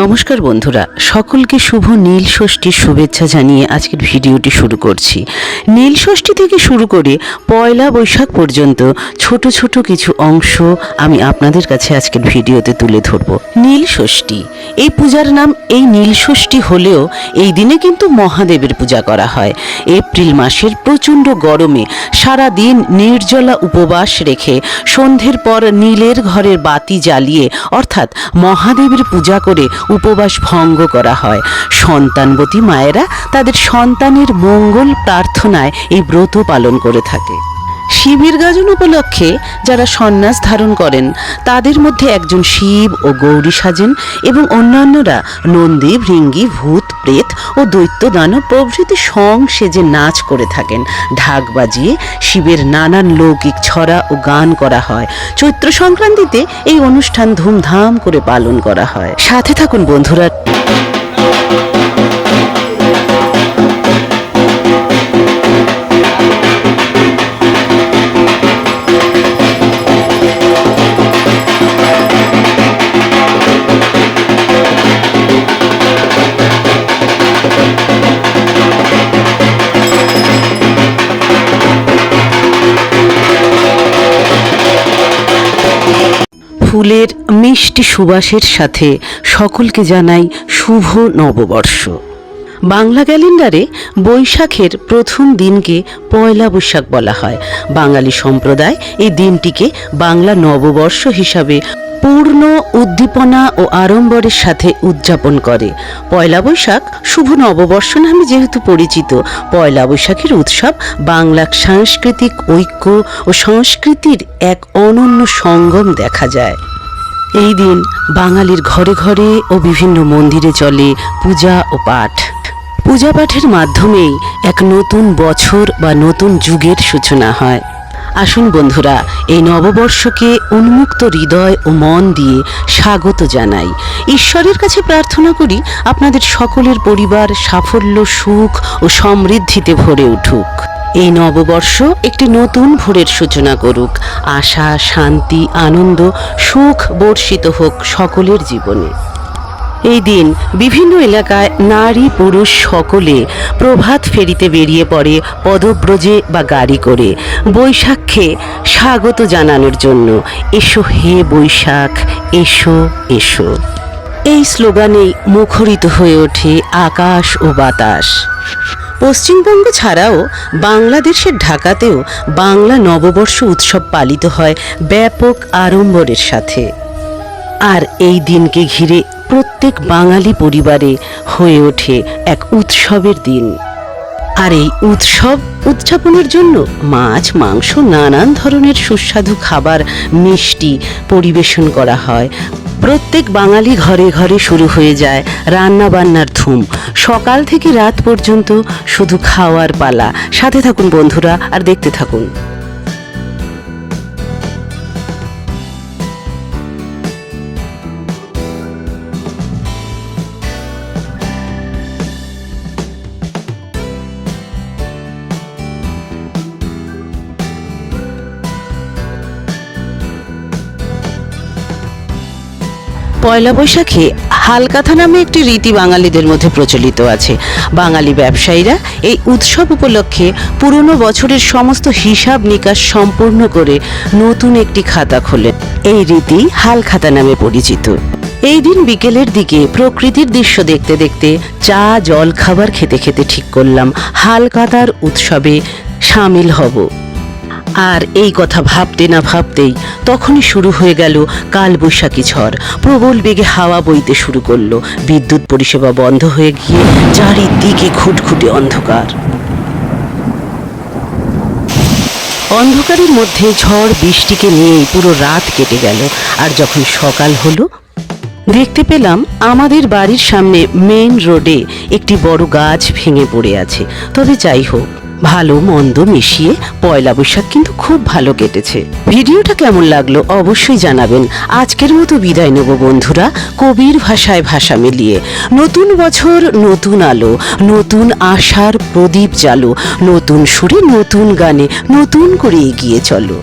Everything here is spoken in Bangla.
নমস্কার বন্ধুরা, সকলকে শুভ নীল ষষ্ঠীর শুভেচ্ছা জানিয়ে আজকের ভিডিওটি শুরু করছি। নীল ষষ্ঠী থেকে শুরু করে পয়লা বৈশাখ পর্যন্ত ছোট ছোট কিছু অংশ আমি আপনাদের কাছে আজকের ভিডিওতে তুলে ধরব। নীল ষষ্ঠী, এই পূজার নাম এই নীল ষষ্ঠী হলেও এই দিনে কিন্তু মহাদেবের পূজা করা হয়। এপ্রিল মাসের প্রচণ্ড গরমে সারা দিন নির্জলা উপবাস রেখে সন্ধ্যের পর নীলের ঘরের বাতি জ্বালিয়ে অর্থাৎ মহাদেবের পূজা করে উপবাস ভঙ্গ করা হয়। সন্তানবতী মায়েরা তাদের সন্তানের মঙ্গল প্রার্থনায় এই ব্রত পালন করে থাকে। শিবের গাজন উপলক্ষে যারা সন্ন্যাস ধারণ করেন, তাদের মধ্যে একজন শিব ও গৌরী সাজেন এবং অন্যান্যরা নন্দী, ভৃঙ্গি, ভূত, প্রেত ও দৈত্য দানব প্রভৃতি সং সেজে নাচ করে থাকেন। ঢাক বাজিয়ে শিবের নানান লৌকিক ছড়া ও গান করা হয়। চৈত্র সংক্রান্তিতে এই অনুষ্ঠান ধুমধাম করে পালন করা হয়। সাথে থাকুন বন্ধুরা। ফুলের মিষ্টি সুবাসের সাথে সকলকে জানাই শুভ নববর্ষ। বাংলা ক্যালেন্ডারে বৈশাখের প্রথম দিনকে পয়লা বৈশাখ বলা হয়। বাঙালি সম্প্রদায় এই দিনটিকে বাংলা নববর্ষ হিসাবে পূর্ণ উদ্দীপনা ও আড়ম্বরের সাথে উদযাপন করে। পয়লা বৈশাখ শুভ নববর্ষ নামে যেহেতু পরিচিত, পয়লা বৈশাখের উৎসব বাংলা সাংস্কৃতিক ঐক্য ও সংস্কৃতির এক অনন্য সঙ্গম দেখা যায়। এই দিন বাঙালির ঘরে ঘরে ও বিভিন্ন মন্দিরে চলে পূজা ও পাঠ। পূজা পাঠের মাধ্যমেই এক নতুন বছর বা নতুন যুগের সূচনা হয়। আসুন বন্ধুরা, এই নববর্ষকে উন্মুক্ত হৃদয় ও মন দিয়ে স্বাগত জানাই। ঈশ্বরের কাছে প্রার্থনা করি আপনাদের সকলের পরিবার সাফল্য, সুখ ও সমৃদ্ধিতে ভরে উঠুক। এই নববর্ষ একটি নতুন ভোরের সূচনা করুক। আশা, শান্তি, আনন্দ, সুখ বর্ষিত হোক সকলের জীবনে। এই দিন বিভিন্ন এলাকায় নারী পুরুষ সকলে প্রভাত ফেরিতে বেরিয়ে পড়ে পদব্রজে বা গাড়ি করে বৈশাখে স্বাগত জানানোর জন্য। এসো হে বৈশাখ, এসো এসো। এই স্লোগানেই মুখরিত হয়ে ওঠে আকাশ ও বাতাস। পশ্চিমবঙ্গ ছাড়াও বাংলাদেশের ঢাকাতেও বাংলা নববর্ষ উৎসব পালিত হয় ব্যাপক আড়ম্বরের সাথে। আর এই দিনকে ঘিরে প্রত্যেক বাঙালি পরিবারে হয়ে ওঠে এক উৎসবের দিন। আর এই উৎসব উদযাপনের জন্য মাছ, মাংস, নানান ধরনের সুস্বাদু খাবার, মিষ্টি পরিবেশন করা হয়। প্রত্যেক বাঙালি ঘরে ঘরে শুরু হয়ে যায় রান্না বান্নার ধুম। সকাল থেকে রাত পর্যন্ত শুধু খাওয়ার পালা। সাথে থাকুন বন্ধুরা, আর দেখতে থাকুন। পয়লা বৈশাখে হালকাথা নামে একটি রীতি বাঙালিদের মধ্যে প্রচলিত আছে। বাঙালি ব্যবসায়ীরা এই উৎসব উপলক্ষে পুরনো বছরের সমস্ত হিসাব নিকাশ সম্পূর্ণ করে নতুন একটি খাতা খোলেন। এই রীতি হালখাতা নামে পরিচিত। এই দিন বিকেলের দিকে প্রকৃতির দৃশ্য দেখতে দেখতে চা জল খাবার খেতে খেতে ঠিক করলাম। হালকাতার উৎসবে সামিল হব। আর এই কথা ভাবতে না ভাবতেই তখনই শুরু হয়ে গেল কালবৈশাখী ঝড়। প্রবল বেগে হাওয়া বইতে শুরু করল। বিদ্যুৎ পরিষেবা বন্ধ হয়ে গিয়ে চারিদিকে খুটখুটে অন্ধকার। অন্ধকারের মধ্যে ঝড় বৃষ্টিকে নিয়েই পুরো রাত কেটে গেল। আর যখন সকাল হলো, দেখতে পেলাম আমাদের বাড়ির সামনে মেন রোডে একটি বড় গাছ ভেঙে পড়ে আছে। তবে যাই হোক ভালো, মন্দ মিশিয়ে পয়লা বৈশাখ কিন্তু খুব ভালো কেটেছে। ভিডিওটা কেমন লাগল অবশ্যই জানাবেন। আজকের মতো বিদায় নেব বন্ধুরা, কবির ভাষায় ভাষা মিলিয়ে। নতুন বছর, নতুন আলো, নতুন আশার প্রদীপ জালো নতুন সুরে নতুন গানে নতুন করে এগিয়ে চলো।